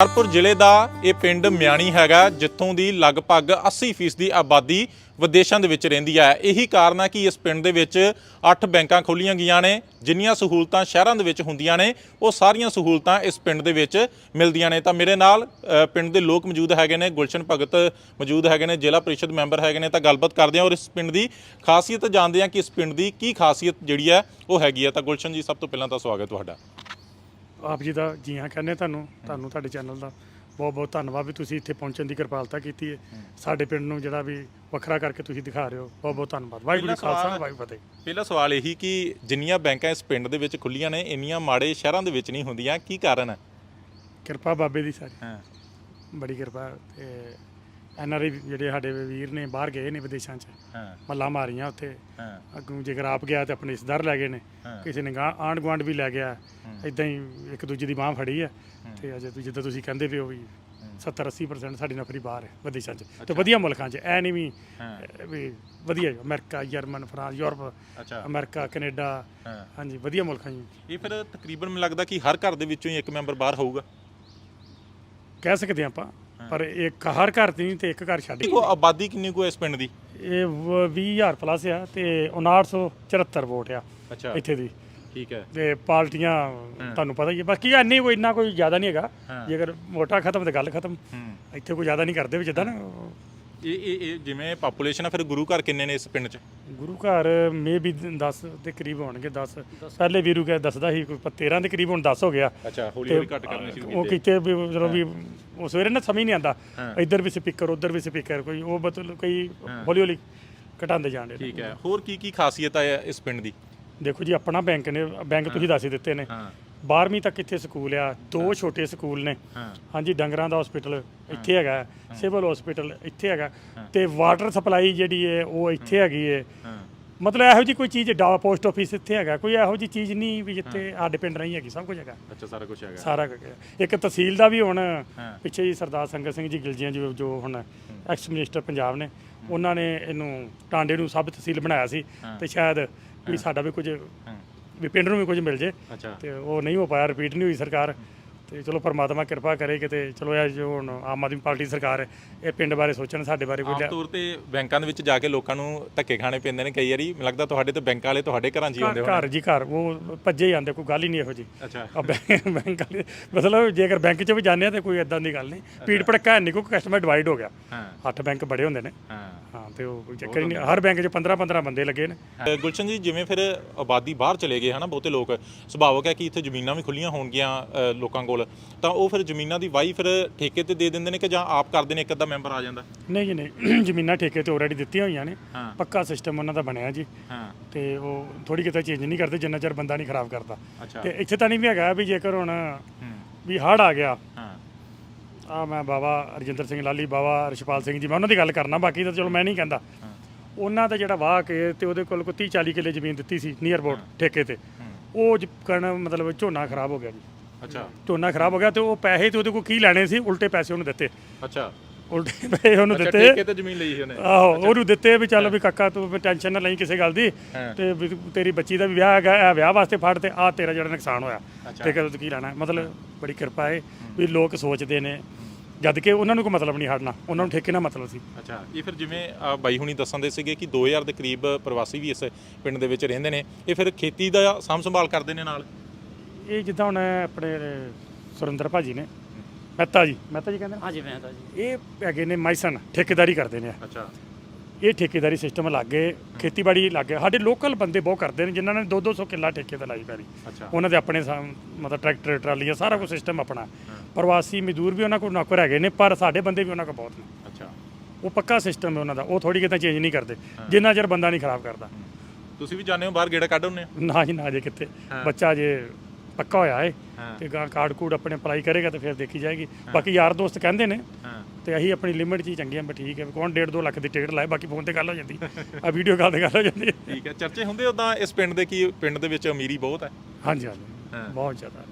ਹੁਸ਼ਿਆਰਪੁਰ ਜ਼ਿਲ੍ਹੇ ਦਾ ਇਹ ਪਿੰਡ ਮਿਆਣੀ ਹੈਗਾ, ਜਿੱਥੋਂ ਦੀ ਲਗਭਗ 80% ਦੀ ਆਬਾਦੀ ਵਿਦੇਸ਼ਾਂ ਦੇ ਵਿੱਚ ਰਹਿੰਦੀ ਹੈ। ਇਹੀ ਕਾਰਨ ਹੈ ਕਿ ਇਸ ਪਿੰਡ ਦੇ ਵਿੱਚ 8 ਬੈਂਕਾਂ ਖੋਲੀਆਂ ਗਈਆਂ ਨੇ, ਜਿੰਨੀਆਂ ਸਹੂਲਤਾਂ ਸ਼ਹਿਰਾਂ ਦੇ ਵਿੱਚ ਹੁੰਦੀਆਂ ਨੇ, ਉਹ ਸਾਰੀਆਂ ਸਹੂਲਤਾਂ ਇਸ ਪਿੰਡ ਦੇ ਵਿੱਚ ਮਿਲਦੀਆਂ ਨੇ। ਤਾਂ ਮੇਰੇ ਨਾਲ ਪਿੰਡ ਦੇ ਲੋਕ ਮੌਜੂਦ ਹੈਗੇ ਨੇ, ਗੁਲਸ਼ਨ ਭਗਤ ਮੌਜੂਦ ਹੈਗੇ ਨੇ, ਜ਼ਿਲ੍ਹਾ ਪਰਿਸ਼ਦ ਮੈਂਬਰ ਹੈਗੇ ਨੇ। ਤਾਂ ਗੱਲਬਾਤ ਕਰਦੇ ਹਾਂ ਔਰ ਇਸ ਪਿੰਡ ਦੀ ਖਾਸੀਅਤ ਜਾਣਦੇ ਹਾਂ ਕਿ ਇਸ ਪਿੰਡ ਦੀ ਕੀ ਖਾਸੀਅਤ ਜਿਹੜੀ ਹੈ, ਉਹ ਹੈਗੀ ਹੈ। ਤਾਂ ਗੁਲਸ਼ਨ ਜੀ, ਸਭ ਤੋਂ ਪਹਿਲਾਂ ਤਾਂ ਸਵਾਗਤ ਤੁਹਾਡਾ। ਆਪ ਜੀ ਦਾ ਜੀ ਹਾਂ ਕਹਿੰਦੇ ਤੁਹਾਨੂੰ ਤੁਹਾਨੂੰ ਤੁਹਾਡੇ ਚੈਨਲ ਦਾ ਬਹੁਤ ਬਹੁਤ ਧੰਨਵਾਦ ਵੀ ਤੁਸੀਂ ਇੱਥੇ ਪਹੁੰਚਣ ਦੀ ਕਿਰਪਾਲਤਾ ਕੀਤੀ ਹੈ। ਸਾਡੇ ਪਿੰਡ ਨੂੰ ਜਿਹੜਾ ਵੀ ਵੱਖਰਾ ਕਰਕੇ ਤੁਸੀਂ ਦਿਖਾ ਰਹੇ ਹੋ ਬਹੁਤ ਬਹੁਤ ਧੰਨਵਾਦ। ਵਾਹਿਗੁਰੂ ਜੀ ਕਾ ਖਾਲਸਾ ਵਾਹਿਗੁਰੂ ਫਤਿਹ। ਪਹਿਲਾ ਸਵਾਲ ਇਹੀ ਕਿ ਜਿੰਨੀਆਂ ਬੈਂਕਾਂ ਇਸ ਪਿੰਡ ਦੇ ਵਿੱਚ ਖੁੱਲੀਆਂ ਨੇ ਇੰਨੀਆਂ ਮਾੜੇ ਸ਼ਹਿਰਾਂ ਦੇ ਵਿੱਚ ਨਹੀਂ ਹੁੰਦੀਆਂ ਕੀ ਕਾਰਨ ਹੈ? ਕਿਰਪਾ ਬਾਬੇ ਦੀ ਸਾਰੀ। ਹਾਂ। ਬੜੀ ਕਿਰਪਾ ਤੇ ਐਨਆਰਆਈ ਜਿਹੜੇ ਸਾਡੇ ਵੀਰ ਨੇ ਬਾਹਰ ਗਏ ਨੇ ਵਿਦੇਸ਼ਾਂ 'ਚ। ਹਾਂ। ਮੱਲਾ ਮਾਰੀਆਂ ਉੱਥੇ। ਹਾਂ। ਅੱਗੋਂ ਜੇਕਰ ਆਪ ਗਿਆ ਤੇ ਆਪਣੇ ਰਿਸ਼ਤੇਦਾਰ ਲੈ ਗਏ ਨੇ। ਹਾਂ। ਕਿਸੇ ਨੇ ਆਂਢ ਗੁਆਂਢ ਵੀ ਲੈ ਗਿਆ। ਇਦਾਂ ਹੀ ਇੱਕ ਦੂਜੇ ਦੀ ਬਾਹ ਫੜੀ ਹੈ। ਤੇ ਅਜੇ ਤੁਸੀਂ ਜਿੱਦਾਂ ਤੁਸੀਂ ਕਹਿੰਦੇ ਪਿਓ ਵੀ 70 80% ਸਾਡੀ ਨੌਕਰੀ ਬਾਹਰ ਹੈ ਵਿਦੇਸ਼ਾਂ 'ਚ। ਤੇ ਵਧੀਆ ਮੁਲਕਾਂ 'ਚ। ਐ ਨਹੀਂ ਵੀ ਹਾਂ। ਅਹ ਵੀ ਵਧੀਆ ਹੈ। ਅਮਰੀਕਾ ਜਰਮਨ ਫਰਾਂਸ ਯੂਰਪ ਅੱਛਾ। America Canada. ਹਾਂ। ਹਾਂਜੀ ਵਧੀਆ ਮੁਲਕਾਂ 'ਚ ਇਹ ਫਿਰ ਤਕਰੀਬਨ ਮੈਨੂੰ ਲੱਗਦਾ ਕਿ ਹਰ ਘਰ ਦੇ ਵਿੱਚੋਂ ਹੀ ਇੱਕ ਮੈਂਬਰ ਬਾਹਰ ਹੋਊਗਾ। ਕਹਿ ਸਕਦੇ ਹਾਂ ਆਪਾਂ। ਪਰ ਇੱਕ ਹਰ ਘਰ ਦੀ ਨਹੀਂ ਤੇ ਇੱਕ ਘਰ ਛੱਡ ਕੇ ਦੇਖੋ ਆਬਾਦੀ ਕਿੰਨੀ ਕੁ ਇਸ ਪਿੰਡ ਦੀ? ਇਹ ਵ- 20000 ਪਲੱਸ ਆ ਤੇ 5974 ਵੋਟ ਆ ਅੱਛਾ। ਇੱਥੇ ਦੀ। ਠੀਕ ਹੈ। ਤੇ ਪਾਰਟੀਆਂ ਤੁਹਾਨੂੰ ਪਤਾ ਹੀ ਹੈ। ਬਾਕੀ ਇੰਨੀ ਕੋਈ ਇੰਨਾ ਕੋਈ ਜ਼ਿਆਦਾ ਨਹੀਂ ਹੈਗਾ। ਹਾਂ। ਜੇਕਰ ਵੋਟਾਂ ਖਤਮ ਤੇ ਗੱਲ ਖਤਮ ਹੂੰ। ਇੱਥੇ ਕੋਈ ਜ਼ਿਆਦਾ ਨਹੀਂ ਕਰਦੇ ਵੀ ਜਿੱਦਾਂ ਨਾ ਇਹ ਇਹ ਇਹ ਜਿਵੇਂ ਪਾਪੂਲੇਸ਼ਨ ਹੈ ਫਿਰ ਗੁਰੂ ਘਰ ਕਿੰਨੇ ਨੇ ਇਸ ਪਿੰਡ 'ਚ? ਗੁਰੂ ਘਰ ਮੇ ਵੀ 10 ਦੇ ਕਰੀਬ ਹੋਣਗੇ 10 ਪਹਿਲੇ ਵੀਰੂ ਕਹੇ ਦੱਸਦਾ ਸੀ ਕੋਈ 13 ਦੇ ਕਰੀਬ ਹੁਣ 10 ਹੋ ਗਿਆ। ਅੱਛਾ ਹੌਲੀ ਹੌਲੀ ਘੱਟ ਕਰਨੇ ਸ਼ੁਰੂ ਉਹ ਕੀਤੇ। ਵੀ ਜਦੋਂ ਵੀ ਉਹ ਸਵੇਰੇ ਨਾ ਸਮਝ ਨਹੀਂ ਆਂਦਾ। ਇੱਧਰ ਵੀ ਸਪੀਕਰ ਉੱਧਰ ਵੀ ਸਪੀਕਰ ਕੋਈ ਉਹ ਬਤਲ ਕਈ ਹੌਲੀ ਹੌਲੀ ਘਟਾਉਂਦੇ ਜਾਣ ਠੀਕ ਹੈ। ਹੋਰ ਕੀ ਕੀ ਖਾਸੀਅਤ ਹੈ ਇਸ ਪਿੰਡ ਦੀ? ਦੇਖੋ ਜੀ ਆਪਣਾ ਬੈਂਕ ਨੇ ਬੈਂਕ ਤੁਸੀਂ ਦੱਸ ਹੀ ਦਿੱਤੇ ਨੇ। 12ਵੀਂ ਤੱਕ ਇੱਥੇ ਸਕੂਲ ਆ ਦੋ ਛੋਟੇ ਸਕੂਲ ਨੇ। ਹਾਂ। ਹਾਂਜੀ ਡੰਗਰਾਂ ਦਾ ਹਸਪੀਟਲ ਇੱਥੇ ਹੈਗਾ ਸਿਵਲ ਹਸਪੀਟਲ ਇੱਥੇ ਹੈਗਾ। ਤੇ ਵਾਟਰ ਸਪਲਾਈ ਜਿਹੜੀ ਹੈ ਉਹ ਇੱਥੇ ਹੈਗੀ ਹੈ। ਮਤਲਬ ਇਹੋ ਜੀ ਕੋਈ ਚੀਜ਼ ਡਾ ਪੋਸਟ ਆਫਿਸ ਇੱਥੇ ਹੈਗਾ ਕੋਈ ਇਹੋ ਜੀ ਚੀਜ਼ ਨਹੀਂ ਵੀ ਜਿੱਥੇ ਸਾਡੇ ਪਿੰਡ ਨਹੀਂ ਹੈਗੀ ਸਭ ਕੁਝ ਹੈਗਾ। ਅੱਛਾ ਸਾਰਾ ਕੁਝ ਹੈਗਾ। ਸਾਰਾ ਕੁਝ। ਇੱਕ ਤਹਿਸੀਲ ਦਾ ਵੀ ਹੁਣ। ਪਿੱਛੇ ਜੀ ਸਰਦਾਰ ਸੰਗਤ ਸਿੰਘ ਜੀ ਗਿਲਜੀਆਂ ਜੋ ਜੋ ਹੁਣ ਐਕਸ ਮਿਨਿਸਟਰ ਪੰਜਾਬ ਨੇ ਉਹਨਾਂ ਨੇ ਇਹਨੂੰ ਟਾਂਡੇ ਨੂੰ ਸਬ ਤਹਿਸੀਲ ਬਣਾਇਆ ਸੀ। ਤੇ ਸ਼ਾਇਦ ਵੀ ਸਾਡਾ ਵੀ ਕੁਝ ਵੀ ਪਿੰਡ ਨੂੰ ਵੀ ਕੁਝ ਮਿਲ ਜੇ ਅੱਛਾ। ਤੇ ਉਹ ਨਹੀਂ ਹੋ ਪਾਇਆ ਰਿਪੀਟ ਨਹੀਂ ਹੋਈ ਸਰਕਾਰ। ਤੇ ਚਲੋ ਪਰਮਾਤਮਾ ਕਿਰਪਾ ਕਰੇ ਕਿਤੇ ਚਲੋ ਇਹ ਜੋ ਹੁਣ ਆਮ ਆਦਮੀ ਪਾਰਟੀ ਸਰਕਾਰ ਹੈ ਇਹ ਪਿੰਡ ਬਾਰੇ ਸੋਚਣ ਸਾਡੇ ਬਾਰੇ ਕੋਈ ਆਮ ਲਿਆ- ਤੌਰ ਤੇ ਬੈਂਕਾਂ ਦੇ ਵਿੱਚ ਜਾ ਕੇ ਲੋਕਾਂ ਨੂੰ ਧੱਕੇ ਖਾਣੇ ਪੈਂਦੇ ਨੇ ਕਈ ਵਾਰੀ ਮੈਨੂੰ ਲੱਗਦਾ ਤੁਹਾਡੇ ਤੇ ਬੈਂਕ ਵਾਲੇ ਤੁਹਾਡੇ ਘਰਾਂ 'ਚ ਹੀ ਆਉਂਦੇ ਹੋਣੇ। ਘਰ ਜੀ ਘਰ ਉਹ ਭੱਜੇ ਹੀ ਜਾਂਦੇ ਕੋਈ ਗੱਲ ਹੀ ਨਹੀਂ ਇਹੋ ਜੀ ਅੱਛਾ। ਆ ਬੈਂਕ ਬੈਂਕ ਵਾਲੇ ਮਤਲਬ ਜੇਕਰ ਬੈਂਕ 'ਚ ਵੀ ਜਾਂਦੇ ਆ ਤੇ ਕੋਈ ਐਦਾਂ ਦੀ ਗੱਲ ਨਹੀਂ। ਪੀੜ ਭੜਕਾ ਹੈ ਨਹੀਂ ਕੋਈ ਕਸਟਮਰ ਡਿਵਾਈਡ ਹੋ ਗਿਆ। ਹਾਂ। ਅੱਠ ਬੈਂਕ ਬੜੇ ਹੁੰਦੇ ਨੇ। ਹਾਂ। ਹਾਂ ਤੇ ਉਹ ਕੋਈ ਚੱਕਰ ਹੀ ਨਹੀਂ। ਹਰ ਬੈਂਕ 'ਚ 15 15 ਬੰਦੇ ਲੱਗੇ ਨੇ। ਅ, ਗੁਲਸ਼ਨ ਜੀ ਜਿਵੇਂ ਫਿਰ ਆਬਾਦੀ ਬਾਹਰ ਚਲੇ ਗਏ ਹਨਾ ਬਹੁਤੇ ਲੋਕ ਸੁਭਾਵਕ ਹੈ ਕਿ ਇੱਥੇ ਜ਼ਮੀਨਾਂ ਵੀ ਖੁੱਲੀਆਂ ਹੋਣਗੀਆਂ ਅ, ਲੋਕਾਂ ਕੋਲ ਤਾਂ ਉਹ ਫਿਰ ਜ਼ਮੀਨਾਂ ਦੀ ਵਾਈ ਫਿਰ ਠੇਕੇ ਤੇ ਦੇ ਦਿੰਦੇ ਨੇ ਕਿ ਜਾਂ ਆਪ ਕਰਦੇ ਨੇ ਇੱਕ ਅੱਧਾ ਮੈਂਬਰ ਆ ਜਾਂਦਾ? ਨਹੀਂ ਜੀ ਨਹੀਂ। ਜ਼ਮੀਨਾਂ ਠੇਕੇ ਤੇ ਆਲਰੇਡੀ ਦਿੱਤੀਆਂ ਹੋਈਆਂ ਨੇ। ਹਾਂ। ਪੱਕਾ ਸਿਸਟਮ ਉਹਨਾਂ ਦਾ ਬਣਿਆ ਜੀ। ਹਾਂ। ਤੇ ਉਹ ਥੋੜੀ ਕਿਤੇ ਚੇਂਜ ਨਹੀਂ ਕਰਦੇ ਜਿੰਨਾ ਚਿਰ ਬੰਦਾ ਨਹੀਂ ਖਰਾਬ ਕਰਦਾ। ਅੱਛਾ। ਤੇ ਇੱਥੇ ਤਾਂ ਨਹੀਂ ਵੀ ਹੈਗਾ ਵੀ ਜੇਕਰ ਹੁਣ ਹੂੰ। ਵੀ ਹੜ ਆ ਗਿਆ। ਹਾਂ। ਆ ਮੈਂ ਬਾਬਾ ਰਜਿੰਦਰ ਸਿੰਘ ਲਾਲੀ ਬਾਬਾ ਰਸ਼ਪਾਲ ਸਿੰਘ ਜੀ ਮੈਂ ਉਹਨਾਂ ਦੀ ਗੱਲ ਕਰਨਾ ਬਾਕੀ ਤਾਂ ਚਲੋ ਮੈਂ ਨਹੀਂ ਕਹਿੰਦਾ। ਉਹਨਾਂ ਦਾ ਜਿਹੜਾ ਵਾਹ ਕੇ ਤੇ ਉਹਦੇ ਕੋਲ ਕੋਈ 30 40 ਕਿੱਲੇ ਜ਼ਮੀਨ ਦਿੱਤੀ ਸੀ ਨੀਅਰ ਅਬਾਊਟ ਠੇਕੇ ਤੇ। ਉਹ ਜ- ਕਣ ਮਤਲਬ ਝੋਨਾ ਖਰਾਬ ਹੋ ਗਿਆ ਜੀ। ਅੱਛਾ। ਝੋਨਾ ਖਰਾਬ ਹੋ ਗਿਆ ਤੇ ਉਹ ਪੈਸੇ ਤੇ ਉਹਦੇ ਕੋਲ ਕੀ ਲੈਣੇ ਸੀ? ਉਲਟੇ ਪੈਸੇ ਉਹਨੂੰ ਦਿੱਤੇ। ਅੱਛਾ। ਉਲਟੇ ਪੈਸੇ ਉਹਨੂੰ ਅੱਛਾ ਦਿੱਤੇ। ਠੇਕੇ ਤੇ ਜ਼ਮੀਨ ਲਈ ਸੀ ਉਹਨੇ। ਆਹੋ ਉਹਨੂੰ ਦਿੱਤੇ ਵੀ ਚੱਲ ਵੀ ਕਾਕਾ ਤੂੰ ਟੈਨਸ਼ਨ ਨਾ ਲਈ ਕਿਸੇ ਗੱਲ ਦੀ। ਹਾਂ। ਤੇ ਵੀ ਤੂੰ- ਤੇਰੀ ਬੱਚੀ ਦਾ ਵੀ ਵਿਆਹ ਹੈਗਾ ਇਹ ਵਿਆਹ ਵਾਸਤੇ ਫੜ ਤੇ ਆ ਤੇਰਾ ਜਿਹੜਾ ਨੁਕਸਾਨ ਹੋਇਆ। ਅੱਛਾ। ਤੋਂ ਕੀ ਲੈਣਾ? ਮਤਲਬ ਬੜੀ ਕਿਰਪਾ ਹੈ। ਵੀ ਲੋਕ ਸੋਚਦੇ ਨੇ। ਜਦ ਕਿ ਉਹਨਾਂ ਨੂੰ ਕੋਈ ਮਤਲਬ ਨਹੀਂ ਹਟਣਾ। ਉਹਨਾਂ ਨੂੰ ਠੇਕੇ ਨਾਲ ਮਤਲਬ ਸੀ। ਅੱਛਾ ਇਹ ਫਿਰ ਜਿਵੇਂ ਅ, ਬਾਈ ਹੁਣੀ ਦੱਸਣ ਦੇ ਸੀਗੇ ਕਿ 2000 ਦੇ ਕਰੀਬ ਪ੍ਰਵਾਸੀ ਵੀ ਇਸ ਪਿੰਡ ਦੇ ਵਿੱਚ ਰਹਿੰਦੇ ਨੇ। ਇਹ ਫਿਰ ਖੇਤੀ ਦਾ ਸਾਂਭ ਸੰਭਾਲ ਕਰਦੇ ਨੇ ਨਾਲ? ਇਹ ਜਿੱਦਾਂ ਹੁਣ ਆਪਣੇ ਸੁਰਿੰਦਰ ਭਾਜੀ ਨੇ। ਮਹਿਤਾ ਜੀ। ਮਹਿਤਾ ਜੀ ਕਹਿੰਦੇ ਨੇ? ਹਾਂਜੀ ਮੈਂ ਤਾਂ ਜੀ। ਇਹ ਹੈਗੇ ਨੇ ਮਾਈਸਨ ਠੇਕੇਦਾਰੀ ਕਰਦੇ ਨੇ। ਅੱਛਾ। ਇਹ ਠੇਕੇਦਾਰੀ ਸਿਸਟਮ ਲੱਗੇ ਖੇਤੀਬਾੜੀ ਲੱਗੇ। ਸਾਡੇ ਲੋਕਲ ਬੰਦੇ ਬਹੁਤ ਕਰਦੇ ਨੇ ਜਿਨ੍ਹਾਂ ਨੇ 2-200 ਕਿੱਲਾ ਠੇਕੇ ਤੇ ਲਾਈ ਪੈਰੀ। ਅੱਛਾ। ਉਹਨਾਂ ਦੇ ਆਪਣੇ ਸਾ- ਮਤਲਬ ਟਰੈਕਟਰ ਟਰਾਲੀਆਂ ਸਾਰਾ ਕੁਝ ਸਿਸਟਮ ਆਪਣਾ। ਪ੍ਰਵਾਸੀ ਮਜ਼ਦੂਰ ਵੀ ਉਹਨਾਂ ਕੋਲ ਨੌਕਰ ਹੈਗੇ ਨੇ ਪਰ ਸਾਡੇ ਬੰਦੇ ਵੀ ਉਹਨਾਂ ਕੋਲ ਬਹੁਤ ਨੇ। ਅੱਛਾ। ਉਹ ਪੱਕਾ ਸਿਸਟਮ ਹੈ ਉਹਨਾਂ ਦਾ। ਉਹ ਥੋੜੀ ਕਿਤੇ ਚੇਂਜ ਨਹੀਂ ਕਰਦੇ। ਜਿੰਨਾ ਚਿਰ ਬੰਦਾ ਨਹੀਂ ਖਰਾਬ ਕਰਦਾ। ਤੁਸੀਂ ਵੀ ਜਾਣਦੇ ਹੋ ਬਾਹਰ ਗੇੜਾ ਕੱਢ ਹੁੰਦੇ ਹੋ? ਨਾ ਜੀ ਨਾ ਜੇ ਕਿੱਥੇ ਬੱਚਾ ਜੇ ਪੱਕਾ ਹੋਇਆ ਏ ਹਾਂ। ਤੇ ਗਾਂ ਕਾਰਡ ਕੂਡ ਆਪਣੇ ਅਪਲਾਈ ਕਰੇਗਾ ਤੇ ਫਿਰ ਦੇਖੀ ਜਾਏਗੀ। ਬਾਕੀ ਯਾਰ ਦੋਸਤ ਕਹਿੰਦੇ ਨੇ ਹਾਂ। ਤੇ ਅਸੀਂ ਆਪਣੀ ਲਿਮਿਟ 'ਚ ਹੀ ਚੰਗੇ ਆ ਵੀ ਠੀਕ ਹੈ। ਕੌਣ 1.5 2 ਲੱਖ ਦੀ ਟਿਕਟ ਲਾਏ ਬਾਕੀ ਫੋਨ ਤੇ ਗੱਲ ਹੋ ਜਾਂਦੀ। ਆ ਵੀਡੀਓ ਕਾਲ ਤੇ ਗੱਲ ਹੋ ਜਾਂਦੀ ਹੈ। ਠੀਕ ਹੈ। ਚਰਚੇ ਹੁੰਦੇ ਉਦਾਂ ਇਸ ਪਿੰਡ ਦੇ ਕੀ ਪਿੰਡ ਦੇ ਵਿੱਚ ਅਮੀਰੀ ਬਹੁਤ ਹੈ? ਹਾਂਜੀ ਹਾਂਜੀ। ਬਹੁਤ ਜ਼ਿਆਦਾ।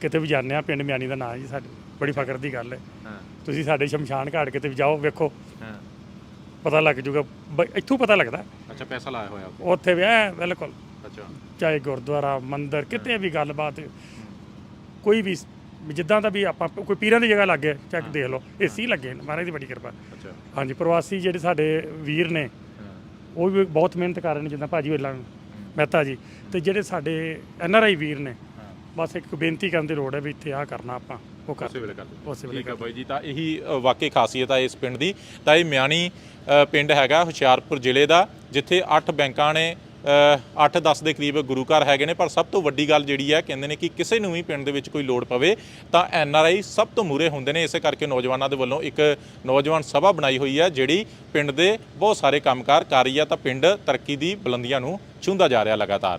ਕਿਤੇ ਵੀ ਜਾਂਦੇ ਆ ਪਿੰਡ ਮਿਆਣੀ ਦਾ ਨਾਂ ਜੀ ਸਾਡੇ ਬੜੀ ਫਖਰ ਦੀ ਗੱਲ ਹੈ। ਹਾਂ। ਤੁਸੀਂ ਸਾਡੇ ਸ਼ਮਸ਼ਾਨ ਘਾਟ ਕਿਤੇ ਵੀ ਜਾਓ ਵੇਖੋ। ਹਾਂ। ਪਤਾ ਲੱਗ ਜੂਗਾ। ਬ- ਇੱਥੋਂ ਪਤਾ ਲੱਗਦਾ। ਅੱਛਾ ਪੈਸਾ ਲਾਇਆ ਹੋਇਆ ਉੱਥੇ। ਉੱਥੇ ਵੀ ਐ ਬਿਲਕੁਲ। ਅੱਛਾ। ਚਾਹੇ ਗੁਰਦੁਆਰਾ ਮੰਦਿਰ ਕਿਤੇ ਵੀ ਗੱਲਬਾਤ ਕੋਈ ਵੀ ਜਿੱਦਾਂ ਦਾ ਵੀ ਆਪਾਂ ਕੋਈ ਪੀਰਾਂ ਦੀ ਜਗ੍ਹਾ ਲੱਗੇ ਚੈੱਕ ਦੇਖ ਲਓ ਏਸੀ ਲੱਗੇ ਨੇ ਮਹਾਰਾਜ ਦੀ ਬੜੀ ਕਿਰਪਾ। ਅੱਛਾ। ਹਾਂਜੀ ਪ੍ਰਵਾਸੀ ਜਿਹੜੇ ਸਾਡੇ ਵੀਰ ਨੇ ਉਹ ਵੀ ਬਹੁਤ ਮਿਹਨਤ ਕਰ ਰਹੇ ਨੇ ਜਿੱਦਾਂ ਭਾਜੀ ਵੇਲਾ ਮਹਿਤਾ ਜੀ ਤੇ ਜਿਹੜੇ ਸਾਡੇ ਐਨ ਆਰ ਆਈ ਵੀਰ ਨੇ ਬਸ ਇੱਕ ਬੇਨਤੀ ਕਰਨ ਦੀ ਲੋੜ ਹੈ ਵੀ ਇੱਥੇ ਆ ਕਰਨਾ ਆਪਾਂ ਉਹ ਕਰ। ਉਸੇ ਵੇਲੇ ਕਰ ਉਸੇ ਵੇਲੇ ਠੀਕ ਹੈ ਬਾਈ ਜੀ ਤਾਂ ਇਹੀ ਅ, ਵਾਕਈ ਖਾਸੀਅਤ ਹੈ ਇਸ ਪਿੰਡ ਦੀ। ਤਾਂ ਇਹ ਮਿਆਣੀ ਅ, ਪਿੰਡ ਹੈਗਾ ਹੁਸ਼ਿਆਰਪੁਰ ਜ਼ਿਲ੍ਹੇ ਦਾ ਜਿੱਥੇ 8 ਬੈਂਕਾਂ ਨੇ 8-10 ਦੇ ਕਰੀਬ ਗੁਰੂ ਘਰ ਹੈਗੇ ਨੇ, ਪਰ ਸਭ ਤੋਂ ਵੱਡੀ ਗੱਲ ਜਿਹੜੀ ਹੈ, ਕਹਿੰਦੇ ਨੇ ਕਿ ਕਿਸੇ ਨੂੰ ਵੀ ਪਿੰਡ ਦੇ ਵਿੱਚ ਕੋਈ ਲੋੜ ਪਵੇ, ਤਾਂ ਐਨ ਆਰ ਆਈ ਸਭ ਤੋਂ ਮੂਰੇ ਹੁੰਦੇ ਨੇ। ਇਸੇ ਕਰਕੇ ਨੌਜਵਾਨਾਂ ਦੇ ਵੱਲੋਂ ਇੱਕ ਨੌਜਵਾਨ ਸਭਾ ਬਣਾਈ ਹੋਈ ਹੈ, ਜਿਹੜੀ ਪਿੰਡ ਦੇ ਬਹੁਤ ਸਾਰੇ ਕੰਮਕਾਰ ਕਰ ਰਹੀ ਹੈ। ਤਾਂ ਪਿੰਡ ਤਰੱਕੀ ਦੀ ਬੁਲੰਦੀਆਂ ਨੂੰ ਛੂੰਹਦਾ ਜਾ ਰਿਹਾ ਲਗਾਤਾਰ।